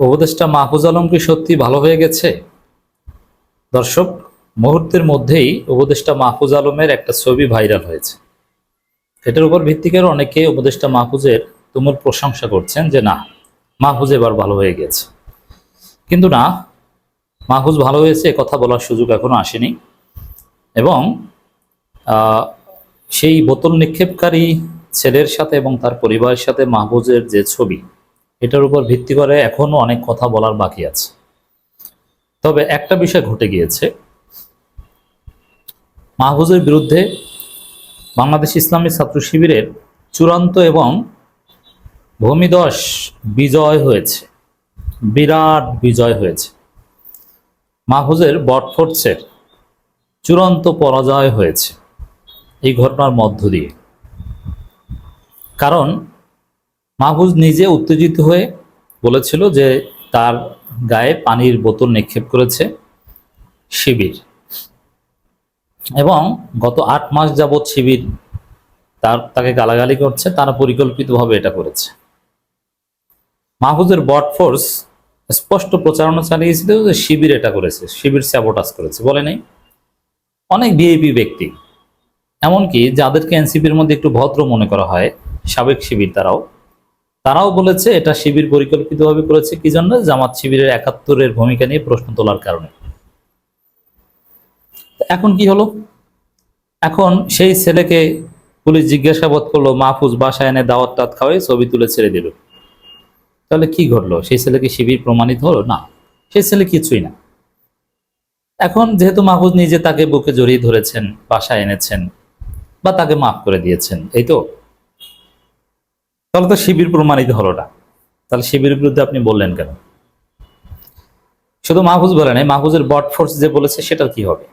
উপদেষ্টা মাহফুজ আলম কি সত্যি ভালো হয়ে গেছে? দর্শক, মুহূর্তের মধ্যেই উপদেষ্টা মাহফুজ আলমের একটা ছবি ভাইরাল হয়েছে। এটার উপর ভিত্তি করে অনেকে উপদেষ্টা মাহফুজের তুমুল প্রশংসা করছেন যে, না, মাহফুজ এবার ভালো হয়ে গেছে। কিন্তু না, মাহফুজ ভালো হয়েছে কথা বলার সুযোগ এখনও আসেনি। এবং সেই বোতল নিক্ষেপকারী ছেলের সাথে এবং তার পরিবারের সাথে মাহফুজের যে ছবি এটার উপর ভিত্তি করে এখনও অনেক কথা বলার বাকি আছে। তবে একটা বিষয় ঘটে গিয়েছে। মাহফুজের বিরুদ্ধে বাংলাদেশ ইসলামী ছাত্র শিবিরের চূড়ান্ত এবং ভূমিদশ বিজয় হয়েছে। বিরাট বিজয় হয়েছে। মাহফুজের বটফোর্সের চূড়ান্ত পরাজয় হয়েছে এই ঘটনার মধ্য দিয়ে। কারণ মাহফুজ নিজে উত্তেজিত হয়ে বলেছিল যে তার গায়ে পানির বোতল নিক্ষেপ করেছে শিবির। এবং গত আট মাস যাবৎ শিবির তার, তাকে গালাগালি করছে, তারা পরিকল্পিতভাবে এটা করেছে। মাহফুজের বট ফোর্স স্পষ্ট প্রচারণা চালিয়েছিল যে শিবির এটা করেছে, শিবির স্যাবোটাস করেছে। বলে নেই, অনেক ভিআইপি ব্যক্তি। এমনকি যাদেরকে এনসিপির মধ্যে একটু ভদ্র মনে করা হয়, সাবেক শিবির তারাও তারাও বলেছে, এটা শিবির পরিকল্পিতভাবে করেছে। কি জন্য? জামাত শিবিরের একাত্তরের ভূমিকা নিয়ে প্রশ্ন তোলার কারণে। এখন কি হলো? এখন সেই ছেলেকে পুলিশ জিজ্ঞাসাবাদ করল, মাহফুজ, বাসায় এনে দাওয়াত টাত খাওয়াই, ছবি তুলে ছেড়ে দিল তাহলে কি ঘটলো? সেই ছেলেকে শিবির প্রমাণিত হলো? না, সেই ছেলে কিছুই না। এখন যেহেতু মাহফুজ নিজে তাকে বুকে জড়িয়ে ধরেছেন, বাসায় এনেছেন, বা তাকে মাফ করে দিয়েছেন, এই তো? তাহলে তো শিবির প্রমাণিত হলো না। তাহলে শিবিরের বিরুদ্ধে আপনি বললেন কেন? শুধু মাহফুজ বলে নাই, মাহফুজের বট ফোর্স যে বলেছে সেটা কি হবে?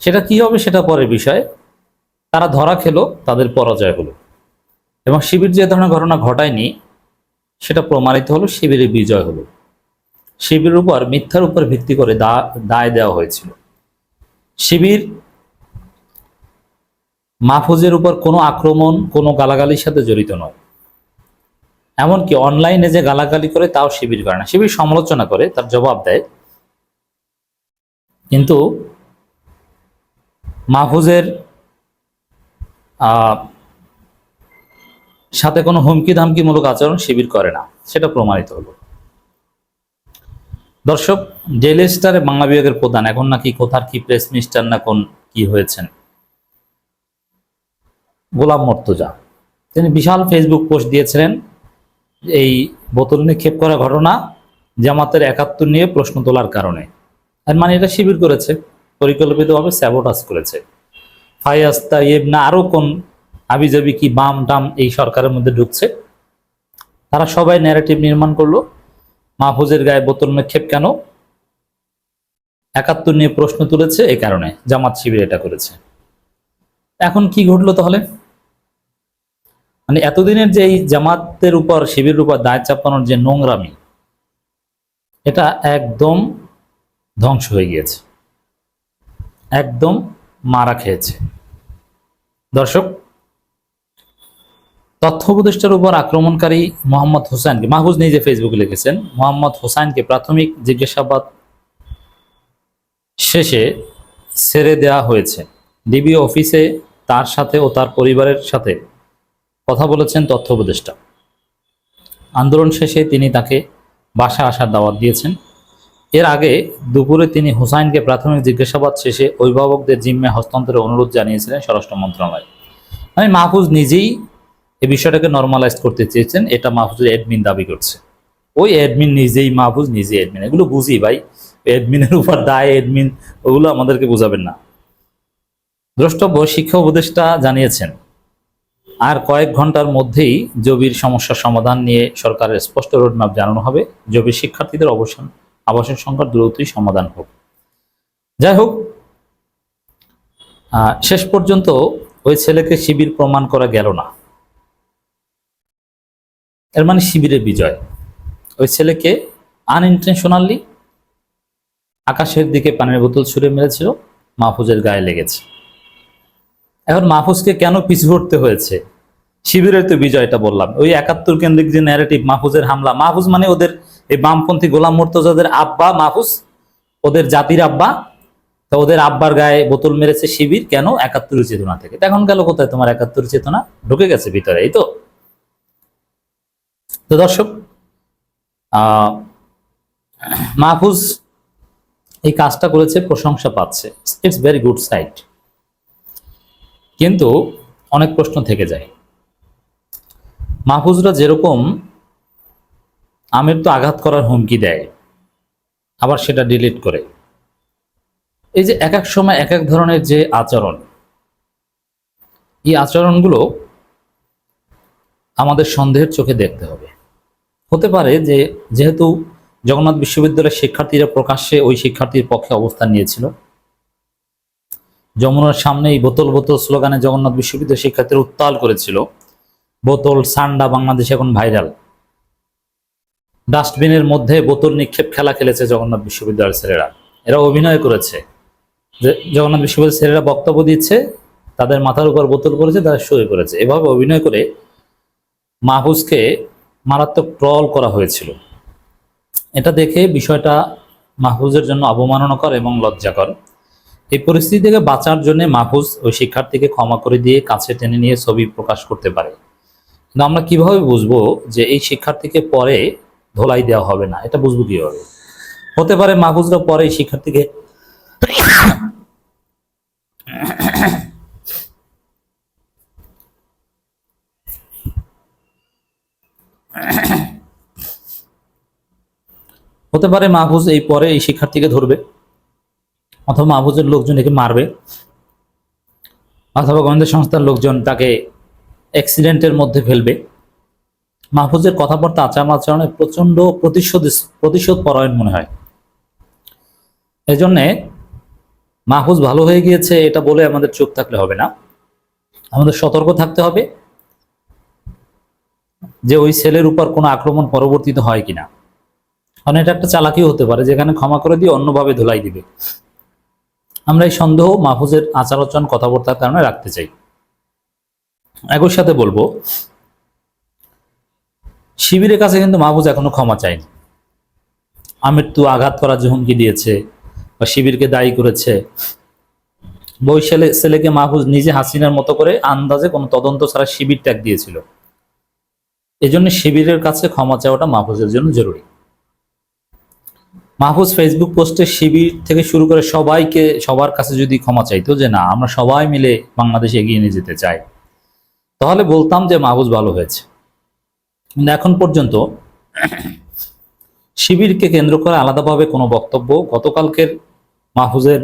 সেটা কি হবে সেটা পরের বিষয়। তারা ধরা খেলো, তাদের পরাজয় হলো। এবং শিবির যে ধরনের ঘটনা ঘটায়নি, সেটা প্রমাণিত হলো শিবিরের বিজয় হলো। শিবিরের উপর, মিথ্যার উপর ভিত্তি করে দায় দেওয়া হয়েছিল। শিবির মাহফুজের উপর কোনো আক্রমণ, কোনো গালাগালির সাথে জড়িত নয়। এমনকি অনলাইনে যে গালাগালি করে তাও শিবির করে না। শিবির সমালোচনা করে, তার জবাব দেয়। কিন্তু মাহফুজের সাথে কোনো হুমকি ধামকিমূলক আচরণ শিবির করে না। সেটা প্রমাণিত হলো। দর্শক ডেলি স্টারে বাংলা বিভাগের প্রধান, এখন নাকি কোথার কি প্রেস মিনিস্টার না কোন কি হয়েছেন? গোলাম মর্তজা। তিনি বিশাল ফেসবুক পোস্ট দিয়েছিলেন এই বোতল নিক্ষেপ করা ঘটনা জামাতের একাত্তর নিয়ে প্রশ্ন তোলার কারণে। আর মানে এটা শিবির করেছে, পরিকল্পিতভাবে স্যাবোটাস করেছে। ফায়াজ তাইয়েব না আরও কোন আবিজাবি কি বাম টাম এই সরকারের মধ্যে ঢুকছে? তারা সবাই ন্যারেটিভ নির্মাণ করল। মাহফুজের গায়ে বোতল নিক্ষেপ কেন? একাত্তর নিয়ে প্রশ্ন তুলেছে এই কারণে, জামাত শিবির এটা করেছে। এখন কি ঘটলো তাহলে? মানে এতদিনের যে এই জামাতের উপর, শিবিরের উপর দায় চাপানোর যে নোংরামি, এটা একদম ধ্বংস হয়ে গিয়েছে। একদম মারা খেয়েছে। দর্শক, তথ্য উপদেষ্টার উপর আক্রমণকারী মোহাম্মদ হোসেনকে মাহফুজ নিজে ফেসবুকে লিখেছেন, মোহাম্মদ হোসেনকে প্রাথমিক জিজ্ঞাসাবাদ শেষে ছেড়ে দেওয়া হয়েছে। ডিবি অফিসে তার সাথে ও তার পরিবারের সাথে কথা বলেছেন তথ্য উপদেষ্টা। আন্দোলন শেষে তিনি তাকে বাসা আসার দাওয়াত দিয়েছেন। এর আগে দুপুরে তিনি হুসাইনকে প্রাথমিক জিজ্ঞাসাবাদ শেষে অভিভাবকদের জিম্মে হস্তান্তরের অনুরোধ জানিয়েছিলেন স্বরাষ্ট্র মন্ত্রণালয়। মানে মাহফুজ নিজেই এই বিষয়টাকে নর্মালাইজ করতে চেয়েছেন, এটা মাহফুজের অ্যাডমিন দাবি করছে। ওই অ্যাডমিন নিজেই, মাহফুজ নিজে অ্যাডমিন এগুলো বুঝি ভাই অ্যাডমিনের উপর দায় অ্যাডমিন ওগুলো আমাদেরকে বোঝাবেন না। দ্রষ্টব্য শিক্ষা উপদেষ্টা জানিয়েছেন আর কয়েক ঘণ্টার মধ্যেই জবির সমস্যার সমাধান নিয়ে সরকারের স্পষ্ট রোডম্যাপ জানানো হবে। জবির শিক্ষার্থীদের অবসান, আবাসন সংকট দ্রুতই সমাধান হোক। যাই হোক শেষ পর্যন্ত ওই ছেলেকে শিবির প্রমাণ করা গেল না। এর মানে শিবিরের বিজয়। ওই ছেলেকে আনইনটেনশনালি আকাশের দিকে পানির বোতল ছুঁড়ে মেরেছিল, মাহফুজের গায়ে লেগেছে। এখন মাহফুজকে কেন পিছু হটতে হয়েছে? শিবিরের তো বিজয়টা বললাম। ওই একাত্তর কেন্দ্রিক যে ন্যারেটিভ মাহফুজের হামলা, মাহফুজ মানে ওদের এই বামপন্থী গোলাম মোর্তজাদের আব্বা মাহফুজ, ওদের জাতির আব্বা, তো ওদের আব্বার গায়ে বোতল মেরেছে শিবির, কেন? একাত্তরের চেতনা থেকে। এখন গেল কোথায় তোমার একাত্তর চেতনা? ঢুকে গেছে ভিতরে, এই তো। তো দর্শক মাহফুজ এই কাজটা করেছে, প্রশংসা পাচ্ছে। ইটস ভেরি গুড সাইট কিন্তু অনেক প্রশ্ন থেকে যায়। মাহফুজরা যেরকম আমির তো আঘাত করার হুমকি দেয়, আবার সেটা ডিলিট করে। এই যে এক এক সময় এক এক ধরনের যে আচরণ, এই আচরণগুলো আমাদের সন্দেহের চোখে দেখতে হবে। হতে পারে যে যেহেতু জগন্নাথ বিশ্ববিদ্যালয়ের শিক্ষার্থীরা প্রকাশ্যে ওই শিক্ষার্থীর পক্ষে অবস্থান নিয়েছিল যমুনার সামনে এই বোতল বোতল স্লোগানে জগন্নাথ বিশ্ববিদ্যালয়ের শিক্ষার্থীরা উত্তাল করেছিল। বোতল, সান্ডা বাংলাদেশে এখন ভাইরাল। ডাস্টবিনের মধ্যে বোতল নিক্ষেপ খেলা খেলেছে জগন্নাথ বিশ্ববিদ্যালয়ের ছেলেরা। এরা অভিনয় করেছে। যে জগন্নাথ বিশ্ববিদ্যালয়ের ছেলেরা বক্তব্য দিচ্ছে, তাদের মাথার উপর বোতল পড়েছে, তারা শুয়ে পড়েছে। এভাবে অভিনয় করে মাহফুজকে মারাত্মক ট্রল করা হয়েছিল। এটা দেখে বিষয়টা মাহফুজের জন্য অবমাননাকর এবং লজ্জাকর। এই পরিস্থিতি থেকে বাঁচার জন্য মাহফুজ ওই শিক্ষার্থীকে ক্ষমা করে দিয়ে কাছে টেনে নিয়ে ছবি প্রকাশ করতে পারে। কিন্তু আমরা কীভাবে বুঝব যে এই শিক্ষার্থীকে পরে ধোলাই দেওয়া হবে না? এটা বুঝব কীভাবে? হতে পারে মাহফুজরা পরে এই শিক্ষার্থীকে হতে পারে মাহফুজ এই পরে এই শিক্ষার্থীকে ধরবে। অথবা মাহফুজের লোকজন একে মারবে। অথবা গোয়েন্দা সংস্থার লোকজন তাকে অ্যাক্সিডেন্টের মধ্যে ফেলবে। মাহফুজের কথাবার্তা আচার আচরণে প্রচণ্ড প্রতিশোধ প্রতিশোধ পরায়ণ মনে হয়। এই জন্যে মাহফুজ ভালো হয়ে গিয়েছে এটা বলে আমাদের চুপ থাকলে হবে না। আমাদের সতর্ক থাকতে হবে যে ওই ছেলের উপর কোনো আক্রমণ পরবর্তীতে হয় কিনা। কারণ এটা একটা চালাকিও হতে পারে, যেখানে ক্ষমা করে দিয়ে অন্যভাবে ধুলাই দিবে। আমরা এই সন্দেহ মাহফুজের আচার আচরণ কথাবার্তার কারণে রাখতে চাই। একই সাথে বলব, শিবিরের কাছে কিন্তু মাহফুজ এখনও ক্ষমা চায়নি। আমৃত্যু আঘাত করার যে হুমকি দিয়েছে বা শিবিরকে দায়ী করেছে। বই ছেলে, ছেলেকে মাহফুজ নিজে হাসিনার মতো করে আন্দাজে কোনো তদন্ত ছাড়া শিবির ত্যাগ দিয়েছিল। এজন্য শিবিরের কাছে ক্ষমা চাওয়াটা মাহফুজের জন্য জরুরি। মাহফুজ ফেসবুক পোস্টে শিবির থেকে শুরু করে সবাইকে সবার কাছে যদি ক্ষমা চাইতো যে না, আমরা সবাই মিলে বাংলাদেশ এগিয়ে নিয়ে যেতে চাই, তাহলে বলতাম যে মাহফুজ ভালো হয়েছে। কিন্তু এখন পর্যন্ত শিবিরকে কেন্দ্র করে আলাদাভাবে কোনো বক্তব্য গতকালকের মাহফুজের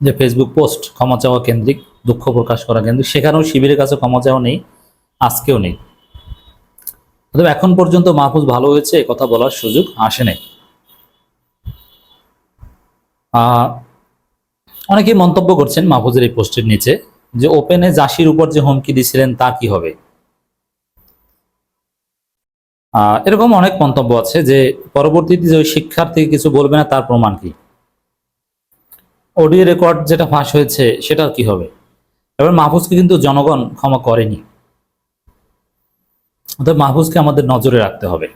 যে ফেসবুক পোস্ট ক্ষমা চাওয়া কেন্দ্রিক, দুঃখ প্রকাশ করা কেন্দ্রিক, সেখানেও শিবিরের কাছে ক্ষমা চাওয়া নেই, আজকেও নেই। তবে এখন পর্যন্ত মাহফুজ ভালো হয়েছে কথা বলার সুযোগ আসে নাই। অনেকেই মন্তব্য করছেন মাহফুজের এই পোস্টের নিচে যে ওপেনে জাসির উপর যে হুমকি দিছিলেন তা কি হবে? এরকম অনেক মন্তব্য আছে যে পরবর্তীতে যে ওই শিক্ষার্থী কিছু বলবে না, তার প্রমাণ কি? অডিও রেকর্ড যেটা ফাঁস হয়েছে, সেটা কি হবে? এবার মাহফুজকে কিন্তু জনগণ ক্ষমা করেনি। অর্থাৎ মাহফুজকে আমাদের নজরে রাখতে হবে।